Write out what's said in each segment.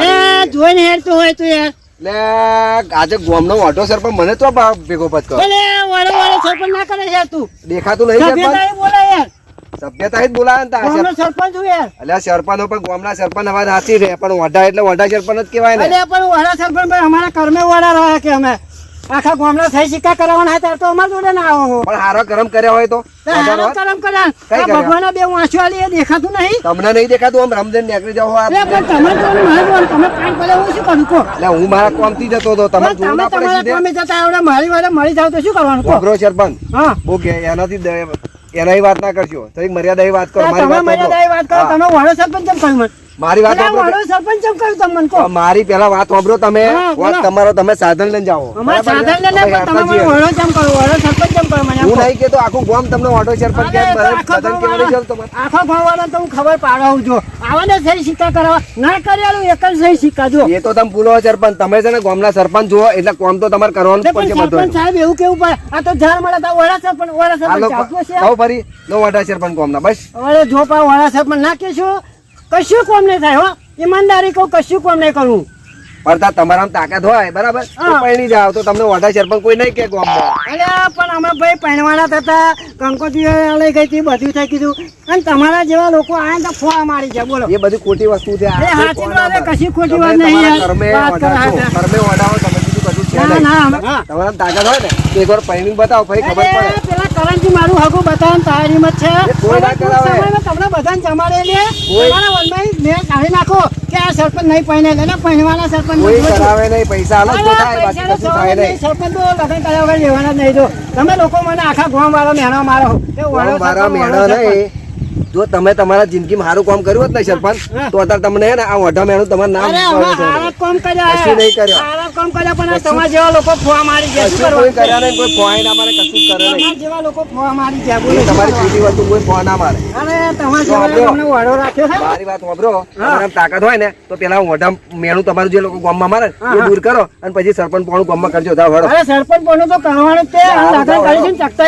એ જોઈને હેરતું હોય તું યાર. લે આજે ગોમનો ઓટો સર પણ મને તો ભેગો પચકો ભલે વાળો વાળો સરપંચ ના કરે યાર તું. દેખાતું નહીં યાર. સભ્યતા જ બોલાવે ને તારા સરપંચ હું યાર. અલ્યા સરપંચ પણ ગામના સરપંચ હવે નાસી રહે પણ વડા એટલે વડા સરપંચ જ કહેવાય ને. પણ વડા સરપંચ ભાઈ અમારા કર્મે વડા રહ્યા કે અમે. આખા ગામના થઈ સિક્કા કરાવવાના હતા તો અમારા જોડે ના આવો. પણ હારો કરમ કર્યા હોય તો? હારો કરમ કર્યા. ભગવાનના બે વાંચો આલી દેખાતું નહીં. તમને નહીં દેખાતું? આમ રમઝાન નીકળી જાવ આ પણ તમે તો મારું તમે પાણી પડે હું શું કરું? કો એટલે હું મારા કોમથી જતો તો તમે પણ પડે તમે તમારા કામે જતા આવડે મારી વાળે મળી જાવ તો શું કરવાનું? કો સરપંચ. હા. કે એનાથી એનાથી વાત ના કરજો. તો એક મર્યાદાની વાત કરો તમે વાત વાત કરો તમે વાળો સરપંચ કેમ કહ્યું મને. મારી વાત. વાળો સરપંચ કહ્યું તમને મારી પેલા વાત વાપરો તમે. તમારો તમે સાધન લઈને જાઓ. અમારે સાધન ને પણ તમે મને વાળો કેમ કહો વાળો સરપંચ કેમ કહો મને હું નહીં કેતો આખું ગામ તમને ઓટો સરપંચ કે અરે તો આખો બધાને કહેવાની જરૂર આખો ભણવાનો તો હું ખબર પાડવું જો આવાને સહી સિક્કા કરવા ના કર્યાલું એક જ સહી સિક્કા જો એ તો તમે ભૂલો સરપંચ. તમે છે ને ગામના સરપંચ જુઓ એટલે કોમ તો તમારે કરવાનું પણ પડશે બધું સાહેબ એવું કેવું પડે? આ તો મળે તો વડા સરપંચ હાલો સરપંચ ફરી. નો સરપંચ કોમના બસ. જો પા સરપંચ ના કહેશું. કશું કોમ નહીં થાય હો. ઈમાનદારી કહું કશું કોમ નહીં કરવું પડતા તમારામાં તાકાત હોય બરાબર? તો જાવ તો તમને ઓઢા સરપંચ કોઈ નહીં કે ગામમાં. અરે પણ અમે ભાઈ પહેણવાના થતા કંકોતી લઈ ગઈ હતી બધું થઈ કીધું અને તમારા જેવા લોકો આ તો ફોવા મારી છે બોલો. એ બધી ખોટી વસ્તુ છે. અરે કોના વાત કશી ખોટી વાત નહીં તમારા. કર્મે ઓઢાવો તમે કીધું કશું છે ના ના અમે- તાકાત હોય ને એકવાર પૈણી બતાવો ભાઈ ખબર પડે. પેલા કે મારું હગું બધા તારી હિંમત છે. સમયમાં તમને બધાને જમાડે લે તમારા વનભાઈ મેં કાઢી નાખો કે આ સરપંચ નહીં પહેણે લે ને પહેણવાના સરપંચ કરાવે નહીં પૈસા હાલો તો થાય બાકી કશું થાય નહીં. નહીં. સરપંચ તો લગ્ન કર્યા વગર લેવાના જ નહીં જો. તમે લોકો મને આખા ગામ વાળો મહેણો મારો કે વાળો મારા સરપંચ. નહીં. જો તમે તમારા જિંદગીમાં સારું કામ કર્યું હોત ને સરપંચ તો અત્યારે તમને હે ને આ ઓઢા મેણું તમારું નામ કામ કર્યા કશું નહીં કર્યો. આવા કામ કર્યા પણ તમારા જેવા લોકો ફોવા મારી ગયા. શું કોઈ કર્યા નહીં કોઈ ફોન ના મારે કશું કરે નહીં. તમારા જેવા લોકો ફોવા મારી ગયા. બોલો તમારી કરવાનું? વસ્તુ કોઈ ફોન ના મારે. અરે તમારા જેવા તમને વાળો રાખ્યો છે મારી વાત સાંભળો તમારામાં તાકાત હોય ને તો પેલા મેણું તમારું જે લોકો ગામમાં મારે એ દૂર કરો અને પછી સરપંચ પોણું ગામમાં કરજો. અરે સરપંચ બોલો તો કરવાનું તે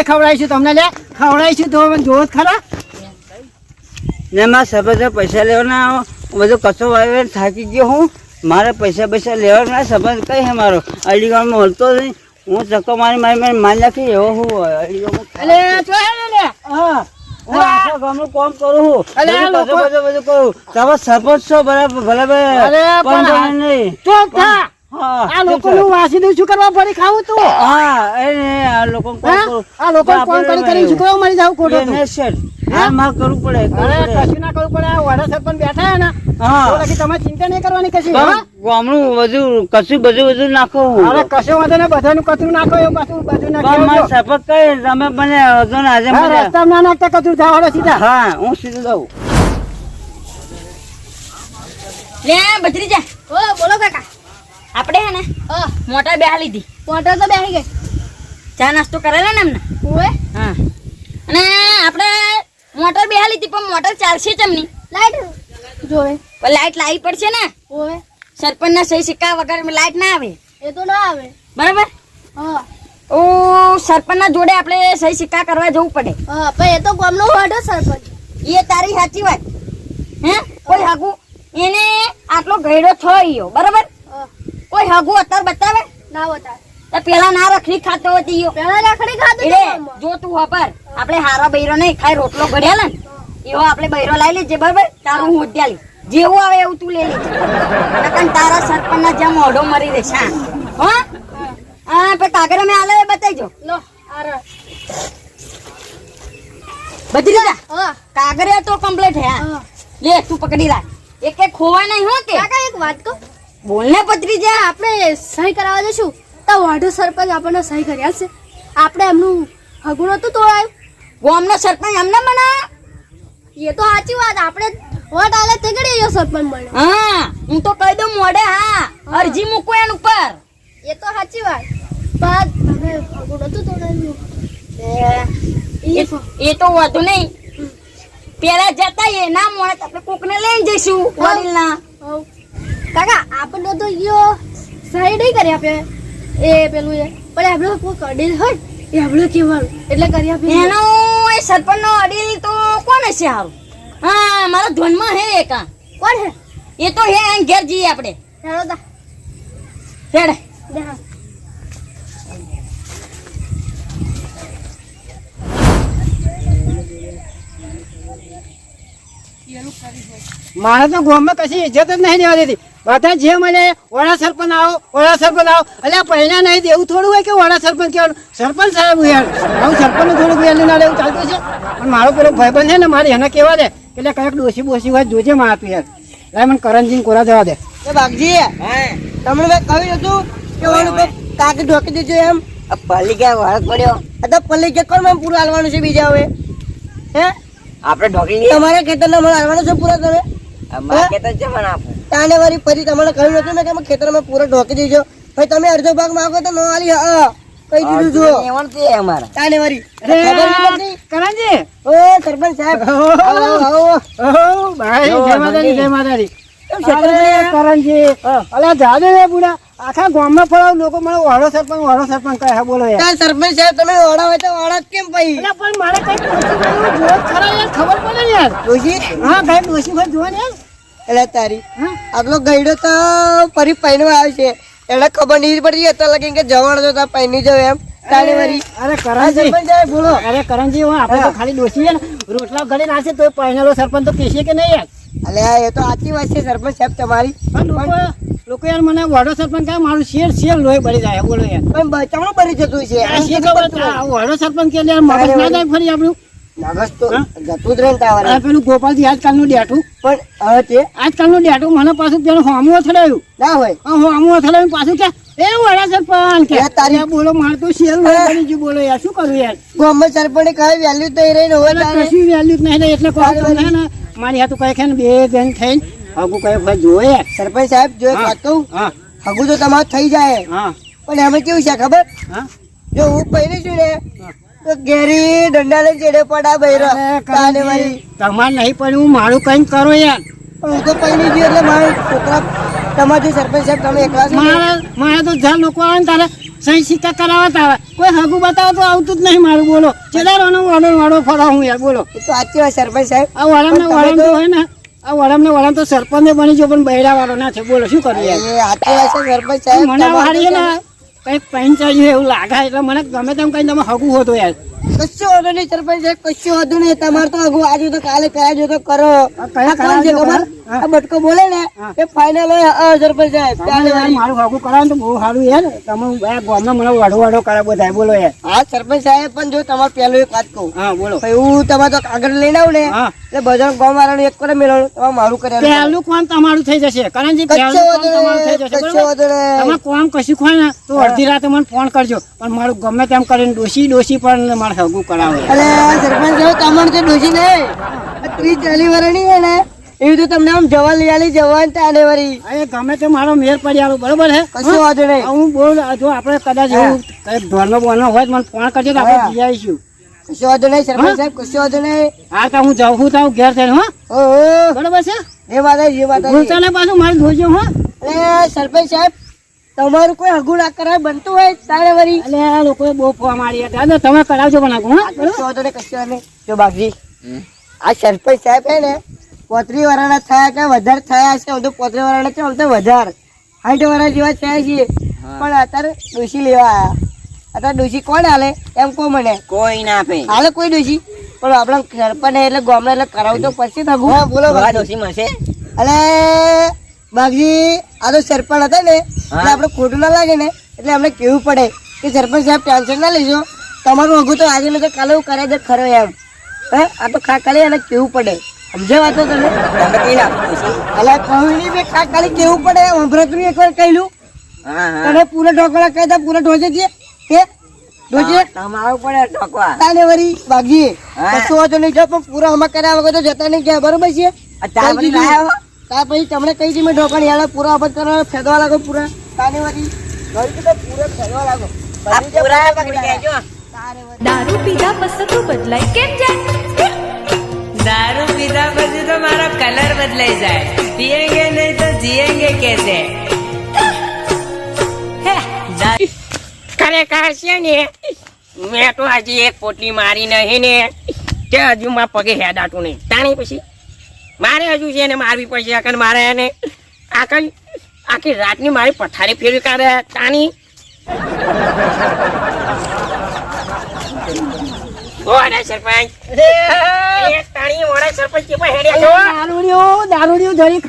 ખવડાવીશું તમને લે. ખવડાવીશું તો જોવો ખરા. ને મારા સભ્ય પૈસા લેવાના આવો. કચરો કચો વાળીને થાકી ગયો હું. મારે પૈસા પૈસા લેવાના સંબંધ કઈ હે મારો? અલીગઢમાં મળતો નહીં. હું ચક્કો મારી મારી મારી માન નાખી એવો હું અલીગઢમાં કામ કરું છું આ લોકો- નું વાસી દઉં તમે સરપંચ શું કરવા ફરી ખાવું તું? હા એ આ લોકો આ લોકો કોણ કરી કરી શું કરવા મરી જાવ ખોટો તું? હા? માં કરવું પડે અરે કશું ના કરવું પડે આ વડા સરપંચ બેઠા ને. હા. તો લગી તમારે ચિંતા નહીં કરવાની કશી હા? ગામનું બધું કશું બધું બધું નાખો હું. અરે કશું વાંધો ને બધાનું કચરું નાખો એવું પાછું બધું નાખો નાખી. મારે આવજો. તમે મને હતો ને આજે મને રસ્તામાં ના નાખતા કચરું જવાડો સીધા. હા હું સીધું દઉં લે ભત્રીજા. ઓ બોલો કાકા. આપણે હે ને મોટા મોટર બેહા લીધી. મોટર તો બેસી ગઈ. ચા નાસ્તો કરેલો ને એમને? ઓએ હા. અને આપણે મોટર બેહા લીધી પણ મોટર ચાલશે ચમની લાઈટ જોવે. પણ લાઈટ લાવી પડશે ને? ઓએ સરપંચના સહી સિક્કા વગર લાઈટ ના આવે. એ તો ના આવે. બરાબર? હા. ઓ સરપંચના જોડે આપણે સહી સિક્કા કરવા જવું પડે. હા પણ એ તો ગામનો હોડો સરપંચ. એ તારી સાચી વાત. હે? કોઈ હાગુ. એને આટલો ગયડો થયો. બરાબર? કોઈ હાગુ અત્યારે બતાવે. ના બતાવે. પેલા ના રખડી ખાતો હતી યો. પેલા રાખડી ખાધું એટલે જો તું ખબર આપણે હારા બૈરો નહીં ખાઈ રોટલો ઘડ્યા ને એવો આપણે બૈરો લાવી લેજે બરાબર? તારું હું ઉદ્યા લી. જેવું આવે એવું તું લઈ લેજે. નકન તારા સરપંચના જ્યાં મોઢો મરી રહેશે હા. હો? હા. પણ કાગરા મેં આલે બતાવજો. લો આરા. બધી હા. કાગળ તો કમ્પ્લીટ. હા. લે તું પકડી રાખ. એક એક ખોવા નહીં હો કે કાકા એક વાત કહું? બોલ ને પત્રી જે આપણે સહી કરાવવા જશું તો વાઢો સરપંચ આપણને સહી કર્યા છે આપણે એમનું હગું હતું તોડાયું. ગોમનો સરપંચ એમને બના એ તો સાચી વાત આપણે વોટ આલે તે ગડી એ સરપંચ મળે હા હું તો કહી દઉં મોડે હા. અરજી મૂકો એન ઉપર. એ તો સાચી વાત. પણ હવે હગું નતું તોડાયું. એ એ તો વધુ નહીં. પેલા જતા એ ના મળે તો આપણે કોકને લઈને જઈશું વડીલના. કાકા આપણને તો યો સહી નહીં કરી આપે. એ પેલું એ. પણ આપણે કોઈ કડીલ હોય એ આપણે કેવાનું એટલે કરી આપે. એનો એ સરપંચનો અડીલ તો કોણ હશે હારું હા મારા ધ્વનમાં હે એકા. કોણ હે? એ તો હે અહીં ઘેર જઈએ આપણે. હેડો તા. હેડે. મારે તો ગામમાં કશી ઇજ્જત જ નહીં દેવા દેતી. બધા જે મને વડા સરપંચ આવો વડા સરપંચ આવો. એટલે પહેલા નહીં દેવું થોડું હોય કે વડા સરપંચ કહેવાનું? સરપંચ સાહેબ યાર આવું સરપંચ થોડુંક વેલી ના એવું ચાલતું છે પણ મારો પેલો ભાઈબંધ છે ને મારે એને કહેવા દે એટલે કંઈક ડોસી બોસી હોય જોજે માં આપી યાર. એટલે મને કરણજીને કોરા જવા દે. એ બાગજી તમને મેં કહ્યું હતું કે ઓલું કોક ઢોકી દેજો એમ. પલ્લી ક્યાં વળત પડ્યો? આ તો પલ્લી કે કોણ પૂરું હાલવાનું છે બીજા હવે? હે? આપણે ઢોકી તમારે ખેતરના મને હાલવાનું છે પૂરા તમે? તાને વારી ફરી તમને કહ્યું નથી મેં કે અમે ખેતરમાં પૂરો ઢોકી દેજો. ભાઈ તમે અડધો ભાગ માંગો તો નો આલી હા કઈ દીધું જો એવણ છે અમારા. તાને વારી અરે ખબર નથી કરણજી ઓ સરપંચ સાહેબ. આવો, આવો. ભાઈ જય માતાજી જય માતાજી. કરણજી અલા જાદે રે બુડા. આખા ગામમાં ફરાવ લોકો મને વાળો સરપંચ વાળો સરપંચ કહે હા બોલો યાર. સરપંચ સાહેબ તમે ઓળા હોય તો વાળા જ કેમ ભાઈ અલા પણ મારે કઈ ડોશી કરવું જોર ખરા યાર ખબર પડે યાર. ડોશી હા કઈ ડોશી હોય જોવા ને યાર. એટલે તારી. આગલો ગઈડો તો ફરી પહેરવા આવે છે. એને ખબર નહીં પડી અત્યારે લગી કે જવાનું તો પહેરી જાવ એમ. તારે વરી. અરે કરણજી. બોલો. અરે કરણજી હું આપણે તો ખાલી ડોશી છે ને રોટલા ઘડી નાખશે તો પહેરેલો સરપંચ તો કહેશે કે નહીં યાર અલ્યા એ તો આચી વાત છે સરપંચ સાહેબ તમારી. પણ લોકો લોકો યાર મને વાળો સરપંચ કહે મારું શેર શેર લોહી બળી જાય બોલો યાર પણ બચાવણું બળી જતું છે. વાળો સરપંચ કે યાર મગજ ના જાય ફરી આપણું. મગજ તો હા? જતું જ રહે ને તાવરે. આ પેલું ગોપાલજી આજકાલનું ડેઠું પણ તે આજકાલનું ડેઠું મને પાછું પેલું હોમું અથડાયું. ના હોય. હોમું અથડાયું પાછું કે એ વાળા સરપંચ કે તારી- બોલો મારે તો શેર ગયું બોલો યાર. શું કરું યાર? ગામમાં સરપંચ કઈ વેલ્યુ એ રહી હોય તારે. કશું વેલ્યુ નહીં એટલે કોઈ ને મારી હાથું કઈ ને બે બેન થઈને હગું કઈ ભાઈ જોયે સરપંચ સાહેબ જો. વાત કહું. હા. તો તમારું થઈ જાય. હા. પણ એમાં કેવું છે ખબર? હા. જો હું પહેરી છું ને ઘેરી દંડા લઈને ચેડે પડા બૈરો. કાલે કરણજી, તમારે નહીં પણ હું મારું કઈ કરો યાર. હું તો કઈ નહીં એટલે મારા છોકરા તમારા સરપંચ સાહેબ તમે એકલા મારા મારા તો જ્યાં લોકો આવે ને તારે સહી સિક્કા કરાવતા આવે. કોઈ હગું બતાવો તો આવતું જ નહીં મારું બોલો. ચેદારોનો વાડો વાડો ફરા હું યાર બોલો. તો સાચી વાત સરપંચ સાહેબ. આ વળમ ને પણ તો હોય ને આ વડમ ને વડમ તો સરપંચ બની જો પણ બૈરા વાળો ના છે બોલો શું કરું યાર? સાચી વાત છે સરપંચ સાહેબ મને વાળીએ ને કંઈક પંચાયું એવું લાગે એટલે મને ગમે તેમ કઈ તમે હગું હોતો યાર. કશું વાંધો નહીં સરપંચ સાહેબ કશું વાંધો નહીં. તમારે તો હગું આજે તો કાલે કયા જો તો કરો. કોણ છે ખબર? આ બટકો બોલે ને એ ફાઇનલ હોય. સરપંચ સાહેબ. મારું હગું કરાવે તો બહુ સારું યાર. તમે આ ગામમાં મને વાડો વાડો કરે બધા બોલો યાર. હા સરપંચ સાહેબ પણ જો તમારે પહેલું એક વાત કહું. હા બોલો. એવું તમારે તો કાગળ લઈને આવું ને એટલે બધા ગામ વાળાનું એક કરે મેળવવાનું તમારે મારું કરે પહેલું કોણ તમારું થઈ જશે? કરણજી પહેલું કચ્છો કામ તમારું થઈ જશે? તમે કોમ કશું ખોય ને તો અડધી રાતે મને ફોન કરજો. પણ મારું ગમે તેમ કરીને ડોસી ડોસી પણ મારે હગું કરાવે. અરે સરપંચ સાહેબ તમારે જે ડોસી ત્રીસ ચાલીસ વર્ષની છે ને એવી તો તમને આમ જવા લઈ આલી જવાન તાને વળી અરે ગમે તે મારો મેર પડી આલો બરોબર હે? કશું વાંધો નહીં. હું બોલ જો આપણે કદાચ એવું કઈ ધોરનો બોલનો હોય તો મને ફોન કરજો તો આપણે જઈ આવીશું. કશું વાંધો નહીં સરપંચ સાહેબ કશું વાંધો નહીં. હા તો હું જાઉં છું તો ઘેર થઈને હા? બરોબર છે? એ વાત એ વાત. ભૂલતા ને પાછું મારે જોજો હા? અરે સરપંચ સાહેબ તમારું કોઈ હગું ના કરાય બનતું હોય તારે વરી એટલે આ લોકોએ બહુ ફોવા મારી હતા. અને તમે કરાવજો પણ આગું હા. તો કશું નહીં કશું નહીં. જો બાગજી આ સરપંચ સાહેબ હે ને પોત્રી વાળાના થયા કે વધારે થયા છે હું તો પોત્રી વાળાના છે હું તો વધારે. હાઈટ વાળા જેવા થયા છીએ પણ અત્યારે ડોસી લેવા આવ્યા અત્યારે ડોસી કોણ હાલે એમ કો મને. કોઈ ના આપે. હાલે કોઈ ડોસી પણ આપણા સરપંચ એટલે ગામડા એટલે કરાવતો પછી થગું બોલો. ડોસી મળશે અલે બાગજી આ તો સરપંચ હતા ને એટલે આપણે ખોટું ના લાગે ને એટલે અમને કેવું પડે કે સરપંચ સાહેબ ટેન્શન ના લેજો. તમારું અઘું તો આજે તો કાલે હું કરે દે ખરો એમ. હે? આ તો ખા કાલે એને કેવું પડે. સમજે વાતો તમે? અલે કહું નહીં મેં ખા કાલે કેવું પડે? અમૃતનું એક વાર કહેલું. તને પૂરા ઢોકળા કહી દા પૂરા ઢોચે છે કે? ઢોજે તમારું પડે ઠોકવા તાને વરી બાગજી કશું વાંધો નહીં જો પણ પૂરા હમા કર્યા વગર તો જતા નહીં ગયા બરોબર છે? ત્યાર પછી તમને કહી દીધી મેં યાર પૂરા અબજ કરવા ફેદવા લાગો પૂરા. હતા ને દારૂ પીધા પછી તો બદલાય કેમ જાય? દારૂ પીધા પછી તો મારો કલર બદલાઈ જાય. પીએંગે નહીં તો જીએંગે કેસે ખરેખર છે ને મેં તો હજી એક પોટલી મારી નહીં ને તે હજુ માં પગે હેડાતું નહીં. તાણી પછી મારે હજુ છે ને મારવી પડશે કારણ મારે એને. આકલ આખી રાતની મારી પથારી ફેરવી કાઢે તાની.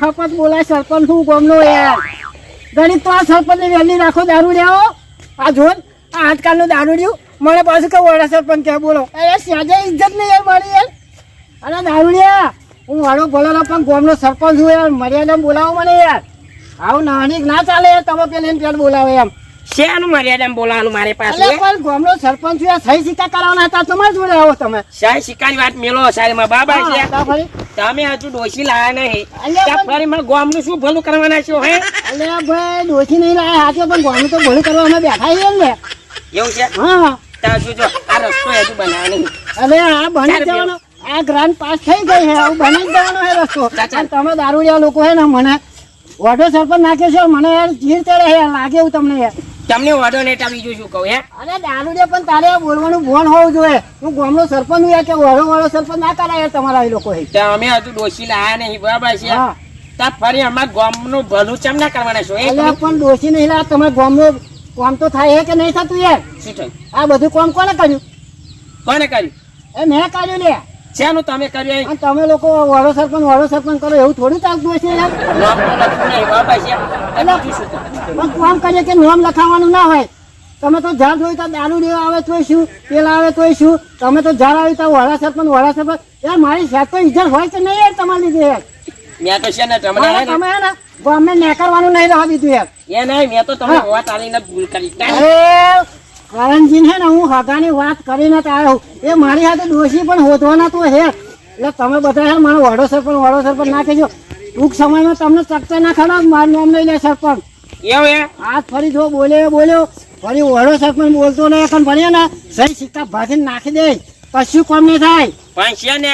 ખપત બોલાય સરપંચ હું ગમનો યાર ગણિત તો આ સરપંચ ને વહેલી રાખો દારૂડિયાઓ. આ જો ને, આ આજકાલનું દારૂડિયું. મને પાછું કે વડા સરપંચ કે બોલો. અરે સાજે ઇજ્જત નહીં યાર મારી યાર. અરે દારૂડિયા હું વાળો બોલાનો પણ ગોમનો સરપંચ છું યાર. મર્યાદા બોલાવો મને યાર. આવું નાની ના ચાલે તમે પેલી પેલા બોલાવો એમ. શેનું મર્યાદામાં બોલાવાનું મારી પાસે પણ ગોમનો સરપંચ છું સહી સિક્કા કરાવવાના હતા તમારી જોડે આવો તમે. સાહેબ શિકારી વાત મેલો સારી માં બાબા છે. તમે હજુ ડોસી લાયા નહીં. ત્યાં ફરી મને ગામનું શું ભલું કરવાના છો હે? અલે ભાઈ ડોસી નહીં લાયા હાથે પણ ગોમનું તો ભલું કરવા અમે બેઠા છીએ ને એવું છે? હા. ત્યાં હજુ જો આ રસ્તો હજુ બનાવ્યો નહીં. અરે આ બની જવાનો આ ગ્રાન્ડ પાસ થઈ ગઈ હે આવું બની જવાનો હે રસ્તો. તમે દારૂડિયા લોકો હે ને મને વોટો સરપંચ નાખે છે મને યાર ચીર ચડે યાર લાગે એવું તમને યાર. તમને વાડો ને ત્યાં બીજું શું કહું હે? અરે દારૂડે પણ તારે બોલવાનું ભણ હોવું જોઈએ. હું ગામનો સરપંચ યાર કે વડો વાળો સરપંચ ના કરાય યાર તમારા એ લોકો હે અમે હજુ ડોસી લાયા નહીં બરાબર છે? હા. ત્યાં ફરી અમાર ગામનું ભલું ચમ ના કરવાના છો એટલે પણ ડોસી નહીં લાયા તમારા ગામનો કામ તો થાય હે કે નહીં થતું યાર? શું થયું? આ બધું કામ કોને કર્યું? કોને કર્યું? એ મેં કર્યું લે શેનું તમે કર્યું અને તમે લોકો વાળો સરપંચ વાળો સરપંચ કરો એવું થોડું ચાલતું હશે યાર? પણ કામ કરીએ કે નામ લખાવવાનું ના હોય. તમે તો ઝાડ જોઈ તો દારૂ લેવા આવે તો શું? તેલ આવે તો શું? તમે તો ઝાડ આવી તો વાળા સરપંચ વાળા સરપંચ. યાર મારી સાત તો ઇજ્જત હોય કે નહીં યાર તમારી લીધે યાર? મેં તો છે ને તમને તમે ને ગામને નેકરવાનું નહીં રહેવા દીધું યાર. એ નહીં મેં તો તમને. હોવા તાલીને ભૂલ કરી. અરે કરણજીને હે ને હું હગાની વાત કરીને જ આવ્યો એ મારી સાથે દોષી પણ હોધવાના તો હે. એટલે તમે બધા હે મારો વડો સરપંચ વડો સરપંચ ના કહેજો. ટૂંક સમયમાં તમને ચકચા ના ખડો મારું નામ લઈ લે સરપંચ. એવું હે? આ ફરી જો બોલ્યો એ બોલ્યો. ફરી વડો સરપંચ બોલતો નહીં પણ ભણીએ ને સહી સિક્કા ભાગીને નાખી દે. કશું કોમ નહીં થાય. પણ છે ને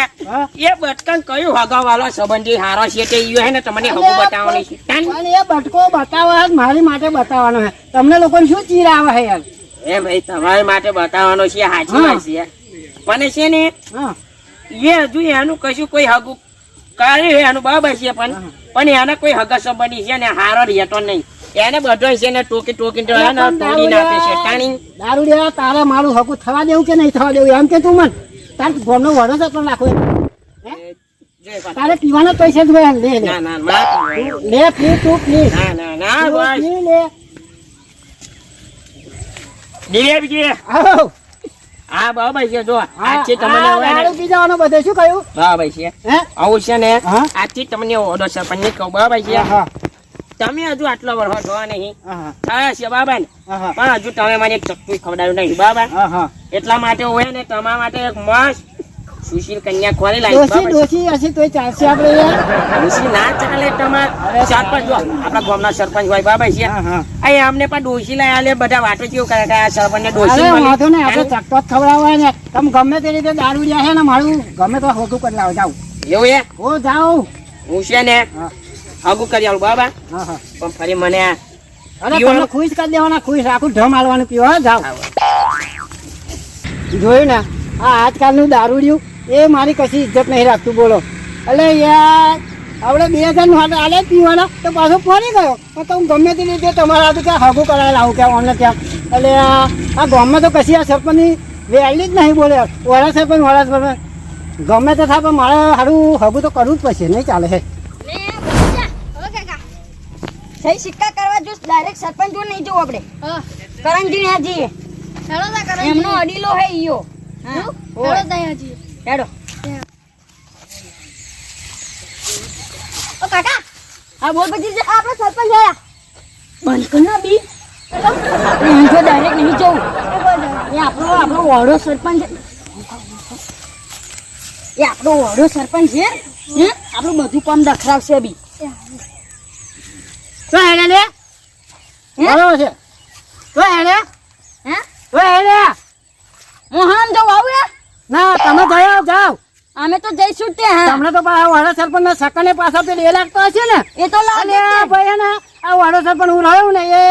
એ બટકન કયું હગાવાલો સંબંધી હારો છે તે ઈયો હે ને તમને હગું બતાવવાની છે. પણ એ બટકો બતાવવા મારી માટે બતાવવાનો હે. તમને લોકોને શું ચીર આવે હે યાર? એ ભાઈ તમારા માટે બતાવવાનો છે સાચી વાત છે. પણ છે ને એ હજુ એનું કશું કોઈ હગું કર્યું એનું બાબા છે પણ પણ એને કોઈ હગા સંબંધી છે ને હારો રહેતો નહીં. એને બધો છે ને ટોકી ટોકી તોડી નાખે છે તાણી. દારૂડિયા તારા મારું હગું થવા દેવું કે નહીં થવા દેવું? એમ કે તું મન. તાર ગોમનો વડો નાખો એમ. જય વાત. તારે પીવાના પૈસા જ લે લે. લે પી તું પી. ના ના ના લે. દિલે આવો. હા? બરાબર છે જો આજથી તમને જવાનો બધે શું કહ્યું? બરાબર છે. હે? આવું છે ને આજથી તમને ઓર્ડર સરપંચ ને કહું. બરાબર છે. તમે હજુ આટલો વર્ષો જોવા નહીં. થયા છે ને પણ હજુ તમે મને એક ચક્કુ ખવડાવ્યું નહીં હા. એટલા માટે હોય ને તમારા માટે એક મસ્ત સુશીલ કન્યા ખોરી લાવી દોશી હશે તોય ચાલશે આપણે દોશી ના ચાલે તમારે. સરપંચ જો આપણા ગામના સરપંચ હોય બાબા છે? હા અમને પણ દોશી લાયા લે બધા વાતો કેવું કરે કે આ સરપંચ ને દોશી વાંધો ને આપણે ચક્કો જ ખવડાવવા ને. તમે ગમે તે રીતે દારૂ જાય છે ને મારું ગમે તો હોતું કરી લાવો જાવ એવું એ હો જાવ હું છે ને આગું કરી આવું હા પણ ફરી મને અરે તમને ખુશ કરી દેવાના ખુશ. આખું ઢમ હાલવાનું પીવા જાવ જોયું ને આ આજકાલનું દારૂડિયું એ મારી કશી ઇજ્જત નહીં રાખતું બોલો. એટલે યાર આપણે બે હજારનું આલે જ પીવાના તો પાછો ફરી ગયો. પણ તો હું ગમે તે રીતે તમારા હાથ ક્યાં હગું કરાવી લાવું ક્યાં અમને ત્યાં એટલે આ ગામમાં તો કશી આ સરપંચની વેલી જ નહીં બોલે. વડા સરપંચ વડા સરપંચ ગમે તે થાય પણ મારે સારું હગું તો કરવું જ પડશે નહીં ચાલે કાકા. સહી સિક્કા કરવા જો ડાયરેક્ટ સરપંચ જો નહીં જોવું આપણે. હા. કરણજી ને હજી એમનો અડીલો હે ઈયો. હા. હેડો ત્યાં હજી હેડો. ઓ કાકા આ બોલ પછી આપણે સરપંચ આયા બંધ કર ના બી. આપણે અહીં ડાયરેક્ટ નહીં જવું એ આપણો આપણો વડો સરપંચ છે. એ આપણો વડો સરપંચ છે. હે? આપણું બધું કામ દખરાવશે બી. તો હેડે લે. બરાબર છે. તો હેડે. હે? તો હેડે. હું હામ જાઉં આવું ના તમે ગયો જાઓ. અમે તો જઈશું તે હા. તમને તો આ વાડા સરપંચ ના સકને પાછા પેલી એ લાગતો હશે ને. એ તો લાગે ભાઈ ને આ વાડો સરપંચ હું રહ્યો ને એ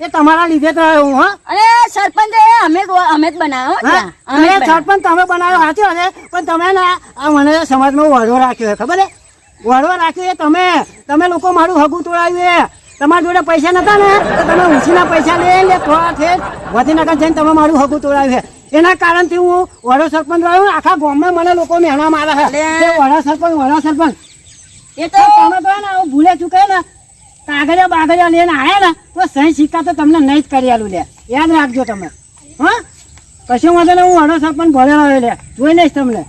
એ તમારા લીધે જ રહ્યો હું હા. અરે સરપંચ એ અમે અમે જ બનાવ્યો હો હા? અમે. સરપંચ તમે બનાવ્યો સાચો હશે પણ તમે ને આ મને સમાજમાં વડો રાખ્યો છે ખબર છે? વડો રાખ્યો એ તમે. તમે લોકો મારું હગું તોડાવ્યું એ તમારા જોડે પૈસા નતા ને? તો તમે ઉછીના પૈસા લે લે થોડા છે વધીનગર જઈને તમે મારું હગું તોડાવ્યું છે. એના કારણથી હું વડો સરપંચ રહ્યો આખા ગામમાં મને લોકો મહેણા મારે છે. વડા સરપંચ વડા સરપંચ. એ તો તમે તો ને હું ભૂલે ચૂકે ને કાગળિયા બાગળિયા લઈને આયા ને તો સહી સિક્કા તો તમને નહીં જ કરી આલું લે. યાદ રાખજો તમે. હા? કશું વાંધો ને હું વડો સરપંચ ભરેલો આવ્યો લે. જોઈ લઈશ તમને.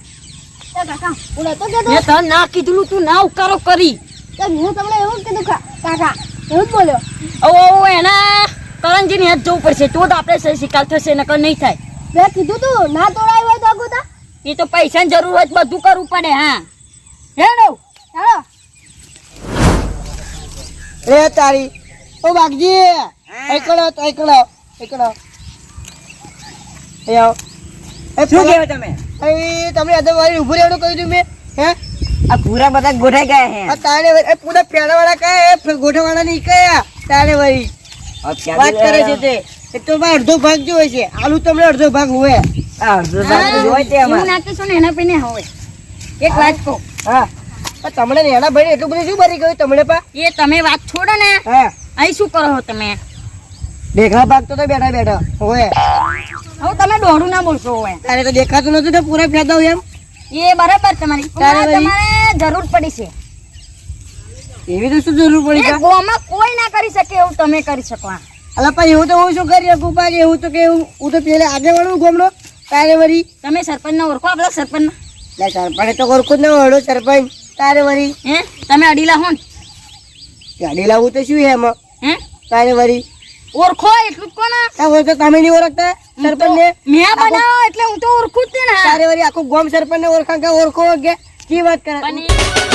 ના કીધું તું ના ઉકારો કરી. હું તમને એવું જ કીધું કાકા એવું જ બોલ્યો. ઓ ઓ, એના કરણજી ને જવું પડશે. તો જ આપણે સહી સિક્કા થશે નકર નહીં થાય. મેં કીધું તું ના તોડાય હોય તો આગું એ તો પૈસાની જરૂર હોય તો બધું કરવું પડે હા. હેડો ચાલો એ તારી ઓ બાગજી એકડો એકડો એકડો. એ આવો. શું કહેવાય તમે? એ તમે અદર વાળી ઉભું રહેવાનું કહ્યું હતું મેં હે? આ પૂરા બધા ગોઠાઈ ગયા હે. આ તારે એ પૂરા પેડા વાળા કયા ગોઠા નહીં કયા તારે વળી. વાત કરે છે તે. એ તો અડધો ભાગ જોવે છે. આલુ તમને અડધો ભાગ હોય. અડધો ભાગ તો તે એવું નાખીશું ને એના પીને હવે. એક વાત કહું. હા. તમને નેણા ભાઈ એટલું બધું શું ભરી ગયું તમને પા? એ તમે વાત છોડો ને. હા. અહીં શું કરો છો તમે? દેખા ભાગ તો તો બેઠા બેઠા હોય. હવે તમે દોડું ના બોલશો હોય તારે તો દેખાતું નતું તો પૂરા ફેદા હોય એમ. એ બરાબર તમારી. તમારે જરૂર પડી છે. એવી તો શું જરૂર પડી ગોમાં કોઈ ના કરી શકે એવું તમે કરી શકો. અલા પણ એવું તો હું શું કરી શકું પાછી એવું તો કે હું હું તો પેલે આગળ વાળું ગોમડો તારે વળી તમે સરપંચ ને ઓળખો આપણા સરપંચ ના સરપંચ તો ઓળખું જ ન વળો સરપંચ તારે વળી હે? તમે અડીલા હો ને ગાડી લાવવું તો શું હે એમાં? હે? તારે વળી ઓળખો એટલું જ કોને હોય તો તમે નહીં ઓળખતા સરપંચ ને મેં બનાવો એટલે હું તો ઓળખું જ ને તારે વળી આખું ગોમ સરપંચ ને ઓળખા કે ઓળખો કે? કી વાત કરે?